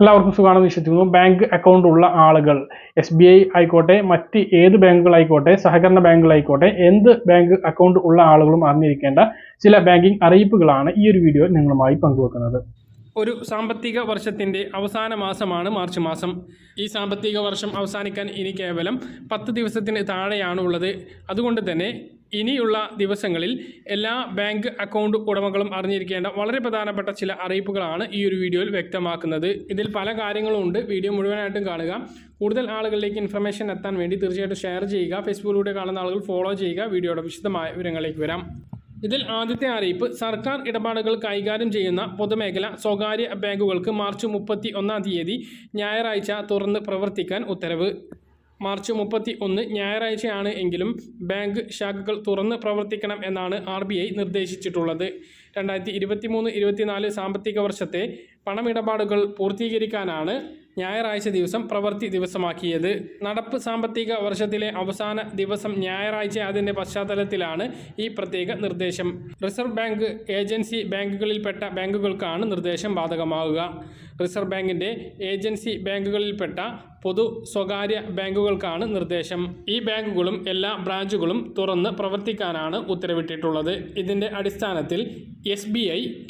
എല്ലാവർക്കും സുഖമാണെന്ന് വിശ്വസിക്കുന്നു. ബാങ്ക് അക്കൗണ്ട് ഉള്ള ആളുകൾ എസ് ബി ഐ ആയിക്കോട്ടെ മറ്റ് ഏത് ബാങ്കുകളായിക്കോട്ടെ സഹകരണ ബാങ്കുകളായിക്കോട്ടെ എന്ത് ബാങ്ക് അക്കൗണ്ട് ഉള്ള ആളുകളും അറിഞ്ഞിരിക്കേണ്ട ചില ബാങ്കിംഗ് അറിയിപ്പുകളാണ് ഈ ഒരു വീഡിയോ നിങ്ങളുമായി പങ്കുവെക്കുന്നത്. ഒരു സാമ്പത്തിക വർഷത്തിന്റെ അവസാന മാസമാണ് മാർച്ച് മാസം. ഈ സാമ്പത്തിക വർഷം അവസാനിക്കാൻ ഇനി കേവലം പത്ത് ദിവസത്തിന് താഴെയാണ് ഉള്ളത് അതുകൊണ്ട് തന്നെ ഇനിയുള്ള ദിവസങ്ങളിൽ എല്ലാ ബാങ്ക് അക്കൗണ്ട് ഉടമകളും അറിഞ്ഞിരിക്കേണ്ട വളരെ പ്രധാനപ്പെട്ട ചില അറിയിപ്പുകളാണ് ഈ ഒരു വീഡിയോയിൽ വ്യക്തമാക്കുന്നത്. ഇതിൽ പല കാര്യങ്ങളും ഉണ്ട്. വീഡിയോ മുഴുവനായിട്ടും കാണുക. കൂടുതൽ ആളുകളിലേക്ക് ഇൻഫർമേഷൻ എത്താൻ വേണ്ടി തീർച്ചയായിട്ടും ഷെയർ ചെയ്യുക. ഫേസ്ബുക്കിലൂടെ കാണുന്ന ആളുകൾ ഫോളോ ചെയ്യുക. വീഡിയോയുടെ വിശദമായ വിവരങ്ങളിലേക്ക് വരാം. ഇതിൽ ആദ്യത്തെ അറിയിപ്പ് സർക്കാർ ഇടപാടുകൾ കൈകാര്യം ചെയ്യുന്ന പൊതുമേഖല സ്വകാര്യ ബാങ്കുകൾക്ക് മാർച്ച് മുപ്പത്തി ഒന്നാം തീയതി ഞായറാഴ്ച തുറന്ന് പ്രവർത്തിക്കാൻ ഉത്തരവ്. മാർച്ച് മുപ്പത്തി ഒന്ന് ഞായറാഴ്ചയാണ് എങ്കിലും ബാങ്ക് ശാഖകൾ തുറന്ന് പ്രവർത്തിക്കണം എന്നാണ് ആർ ബി ഐ നിർദ്ദേശിച്ചിട്ടുള്ളത്. രണ്ടായിരത്തി ഇരുപത്തി മൂന്ന് ഇരുപത്തിനാല് സാമ്പത്തിക വർഷത്തെ പണമിടപാടുകൾ പൂർത്തീകരിക്കാനാണ് ഞായറാഴ്ച ദിവസം പ്രവൃത്തി ദിവസമാക്കിയത്. നടപ്പ് സാമ്പത്തിക വർഷത്തിലെ അവസാന ദിവസം ഞായറാഴ്ച അതിന്റെ പശ്ചാത്തലത്തിലാണ് ഈ പ്രത്യേക നിർദ്ദേശം. റിസർവ് ബാങ്ക് ഏജൻസി ബാങ്കുകളിൽപ്പെട്ട ബാങ്കുകൾക്കാണ് നിർദ്ദേശം ബാധകമാകുക. റിസർവ് ബാങ്കിന്റെ ഏജൻസി ബാങ്കുകളിൽപ്പെട്ട പൊതു സ്വകാര്യ ബാങ്കുകൾക്കാണ് നിർദ്ദേശം. ഈ ബാങ്കുകളും എല്ലാ ബ്രാഞ്ചുകളും തുറന്ന് പ്രവർത്തിക്കാനാണ് ഉത്തരവിട്ടിട്ടുള്ളത്. ഇതിന്റെ അടിസ്ഥാനത്തിൽ S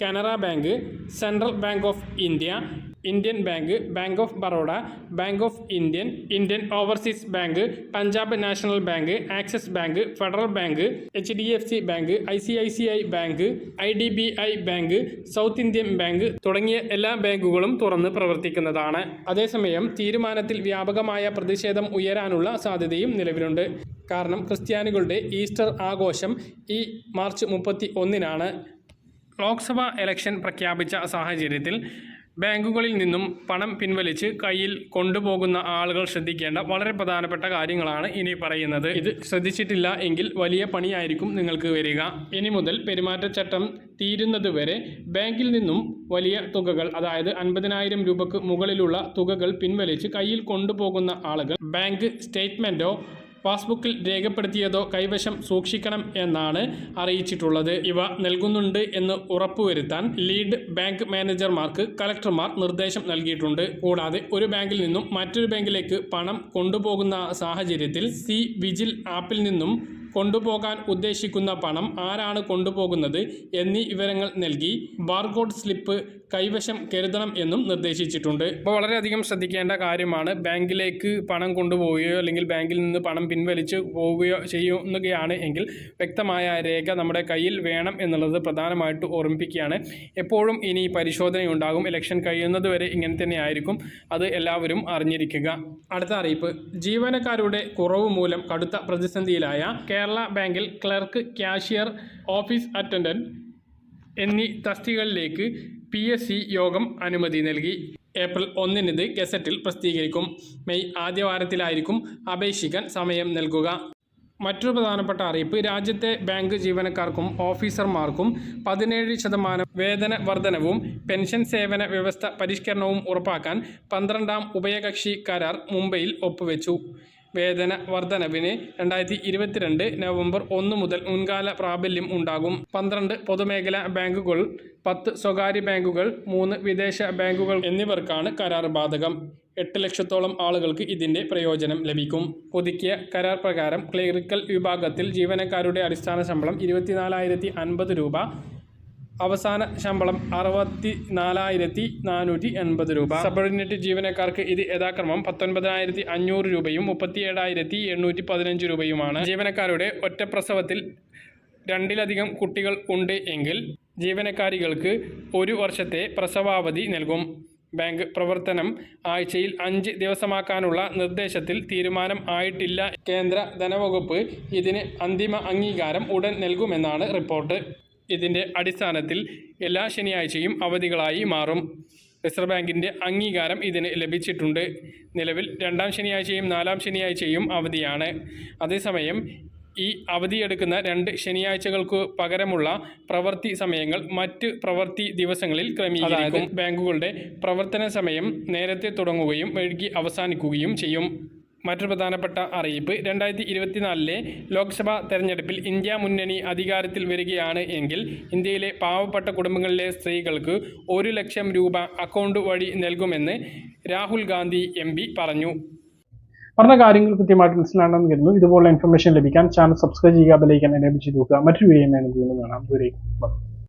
Canara bank central bank of India Indian bank bank of Baroda bank of Indian Indian overseas bank Punjab national bank axis bank federal bank H D F C bank I C I C I bank I D B I bank south Indian bank തുടങ്ങിയ എല്ലാ ബാങ്കുകളും തുറന്ന് പ്രവർത്തിക്കുന്നതാണ്. അതേസമയം തീരുമാനത്തിൽ വ്യാപകമായ പ്രതിഷേധം ഉയരാനുള്ള സാധ്യതയും നിലവിലുണ്ട്. കാരണം ക്രിസ്ത്യാനികളുടെ ഈസ്റ്റർ ആഘോഷം ഈ മാർച്ച് മുപ്പത്തി ഒന്നിനാണ്. ലോക്സഭാ ഇലക്ഷൻ പ്രഖ്യാപിച്ച സാഹചര്യത്തിൽ ബാങ്കുകളിൽ നിന്നും പണം പിൻവലിച്ച് കയ്യിൽ കൊണ്ടുപോകുന്ന ആളുകൾ ശ്രദ്ധിക്കേണ്ട വളരെ പ്രധാനപ്പെട്ട കാര്യങ്ങളാണ് ഇനി പറയുന്നത്. ഇത് ശ്രദ്ധിച്ചിട്ടില്ല എങ്കിൽ വലിയ പണിയായിരിക്കും നിങ്ങൾക്ക് വരിക. ഇനി മുതൽ പെരുമാറ്റച്ചട്ടം തീരുന്നതുവരെ ബാങ്കിൽ നിന്നും വലിയ തുകകൾ അതായത് അൻപതിനായിരം രൂപക്ക് മുകളിലുള്ള തുകകൾ പിൻവലിച്ച് കയ്യിൽ കൊണ്ടുപോകുന്ന ആളുകൾ ബാങ്ക് സ്റ്റേറ്റ്മെന്റോ പാസ്ബുക്കിൽ രേഖപ്പെടുത്തിയതോ കൈവശം സൂക്ഷിക്കണം എന്നാണ് അറിയിച്ചിട്ടുള്ളത്. ഇവ നൽകുന്നുണ്ട് എന്ന് ഉറപ്പുവരുത്താൻ ലീഡ് ബാങ്ക് മാനേജർമാർക്ക് കലക്ടർമാർ നിർദ്ദേശം നൽകിയിട്ടുണ്ട്. കൂടാതെ ഒരു ബാങ്കിൽ നിന്നും മറ്റൊരു ബാങ്കിലേക്ക് പണം കൊണ്ടുപോകുന്ന സാഹചര്യത്തിൽ സി വിജിൽ ആപ്പിൽ നിന്നും കൊണ്ടുപോകാൻ ഉദ്ദേശിക്കുന്ന പണം ആരാണ് കൊണ്ടുപോകുന്നത് എന്നീ വിവരങ്ങൾ നൽകി ബാർകോഡ് സ്ലിപ്പ് കൈവശം കരുതണം എന്നും നിർദ്ദേശിച്ചിട്ടുണ്ട്. അപ്പോൾ വളരെയധികം ശ്രദ്ധിക്കേണ്ട കാര്യമാണ് ബാങ്കിലേക്ക് പണം കൊണ്ടുപോവുകയോ അല്ലെങ്കിൽ ബാങ്കിൽ നിന്ന് പണം പിൻവലിച്ച് പോവുകയോ ചെയ്യുന്നുകയാണ് എങ്കിൽ വ്യക്തമായ രേഖ നമ്മുടെ കയ്യിൽ വേണം എന്നുള്ളത് പ്രധാനമായിട്ട് ഓർമ്മിപ്പിക്കുകയാണ്. എപ്പോഴും ഇനി പരിശോധനയുണ്ടാകും. ഇലക്ഷൻ കഴിയുന്നതുവരെ ഇങ്ങനെ തന്നെ ആയിരിക്കും. അത് എല്ലാവരും അറിഞ്ഞിരിക്കുക. അടുത്ത അറിയിപ്പ്. ജീവനക്കാരുടെ കുറവ് മൂലം കടുത്ത പ്രതിസന്ധിയിലായ കേരള ബാങ്കിൽ ക്ലർക്ക് ക്യാഷ്യർ ഓഫീസ് അറ്റൻഡന്റ് എന്നീ തസ്തികകളിലേക്ക് പി എസ് സി യോഗം അനുമതി നൽകി. ഏപ്രിൽ ഒന്നിന് ഇത് ഗസറ്റിൽ പ്രസിദ്ധീകരിക്കും. മെയ് ആദ്യവാരത്തിലായിരിക്കും അപേക്ഷിക്കാൻ സമയം നൽകുക. മറ്റൊരു പ്രധാനപ്പെട്ട അറിയിപ്പ് രാജ്യത്തെ ബാങ്ക് ജീവനക്കാർക്കും ഓഫീസർമാർക്കും പതിനേഴ് ശതമാനം വേതന വർധനവും പെൻഷൻ സേവന വ്യവസ്ഥ പരിഷ്കരണവും ഉറപ്പാക്കാൻ പന്ത്രണ്ടാം ഉഭയകക്ഷി കരാർ മുംബൈയിൽ ഒപ്പുവെച്ചു. വേതന വർധനവിന് രണ്ടായിരത്തി ഇരുപത്തിരണ്ട് നവംബർ ഒന്ന് മുതൽ മുൻകാല പ്രാബല്യം ഉണ്ടാകും. പന്ത്രണ്ട് പൊതുമേഖലാ ബാങ്കുകൾ പത്ത് സ്വകാര്യ ബാങ്കുകൾ മൂന്ന് വിദേശ ബാങ്കുകൾ എന്നിവർക്കാണ് കരാർ ബാധകം. എട്ട് ലക്ഷത്തോളം ആളുകൾക്ക് ഇതിന്റെ പ്രയോജനം ലഭിക്കും. പുതുക്കിയ കരാർ പ്രകാരം ക്ലറിക്കൽ വിഭാഗത്തിൽ ജീവനക്കാരുടെ അടിസ്ഥാന ശമ്പളം ഇരുപത്തിനാലായിരത്തി രൂപ അവസാന ശമ്പളം അറുപത്തി നാലായിരത്തി നാനൂറ്റി എൺപത് രൂപ. സബോർഡിനേറ്റ് ജീവനക്കാർക്ക് ഇത് യഥാക്രമം പത്തൊൻപതിനായിരത്തി അഞ്ഞൂറ് രൂപയും മുപ്പത്തി ഏഴായിരത്തി എണ്ണൂറ്റി പതിനഞ്ച് രൂപയുമാണ്. ജീവനക്കാരുടെ ഒറ്റപ്രസവത്തിൽ രണ്ടിലധികം കുട്ടികൾ ഉണ്ട് എങ്കിൽ ജീവനക്കാരികൾക്ക് ഒരു വർഷത്തെ പ്രസവാവധി നൽകും. ബാങ്ക് പ്രവർത്തനം ആഴ്ചയിൽ അഞ്ച് ദിവസമാക്കാനുള്ള നിർദ്ദേശത്തിൽ തീരുമാനം ആയിട്ടില്ല. കേന്ദ്ര ധനവകുപ്പ് ഇതിന് അന്തിമ അംഗീകാരം ഉടൻ നൽകുമെന്നാണ് റിപ്പോർട്ട്. ഇതിന്റെ അടിസ്ഥാനത്തിൽ എല്ലാ ശനിയാഴ്ചയും അവധികളായി മാറും. റിസർവ് ബാങ്കിന്റെ അംഗീകാരം ഇതിന് ലഭിച്ചിട്ടുണ്ട്. നിലവിൽ രണ്ടാം ശനിയാഴ്ചയും നാലാം ശനിയാഴ്ചയും അവധിയാണ്. അതേസമയം ഈ അവധിയെടുക്കുന്ന രണ്ട് ശനിയാഴ്ചകൾക്ക് പകരമുള്ള പ്രവൃത്തി സമയങ്ങൾ മറ്റ് പ്രവൃത്തി ദിവസങ്ങളിൽ ക്രമീകരിക്കും. ബാങ്കുകളുടെ പ്രവർത്തന സമയം നേരത്തെ തുടങ്ങുകയും വൈകി അവസാനിക്കുകയും ചെയ്യും. മറ്റൊരു പ്രധാനപ്പെട്ട അറിയിപ്പ്. രണ്ടായിരത്തി ഇരുപത്തിനാലിലെ ലോക്സഭാ തെരഞ്ഞെടുപ്പിൽ ഇന്ത്യ മുന്നണി അധികാരത്തിൽ വരികയാണ് എങ്കിൽ ഇന്ത്യയിലെ പാവപ്പെട്ട കുടുംബങ്ങളിലെ സ്ത്രീകൾക്ക് ഒരു ലക്ഷം രൂപ അക്കൗണ്ട് വഴി നൽകുമെന്ന് രാഹുൽ ഗാന്ധി എം പറഞ്ഞു. പറഞ്ഞ കാര്യങ്ങൾ കൃത്യമായിട്ട് മനസ്സിലാണെന്ന് കരുതുന്നു. ഇതുപോലുള്ള ഇൻഫർമേഷൻ ലഭിക്കാൻ ചാനൽ സബ്സ്ക്രൈബ് ചെയ്യുക ബെലൈക്കൻ എനേബിൾ ചെയ്ത് നോക്കുക. മറ്റൊരു വീഡിയോ കാണാം. ദൂരേക്കും